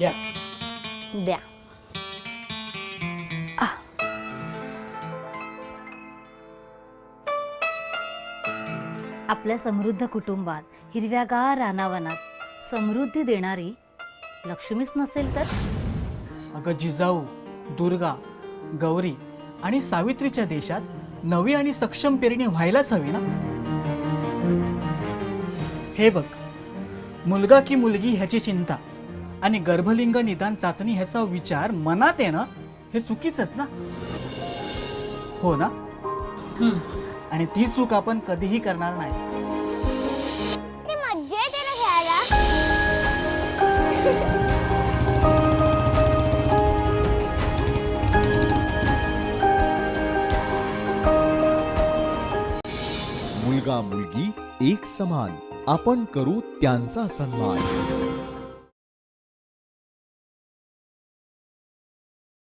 द्या. आ. आपल्या समृद्ध कुटुंबात हिरव्यागार रानावनात समृद्धी देणारी लक्ष्मीच नसेल तर? अगं जिजाऊ दुर्गा गौरी आणि सावित्रीच्या देशात नवी आणि सक्षम पेरणी व्हायलाच हवी ना? हे बघ मुलगा की मुलगी ह्याची चिंता. आणि गर्भलिंग निदान चाचणी ह्याचा विचार मनात येणं हे चुकीचंच ना? हो ना? आणि ती चूक आपण कधीही करणार नाही. मुलगा मुलगी एक समान. आपण करू त्यांचा सन्मान.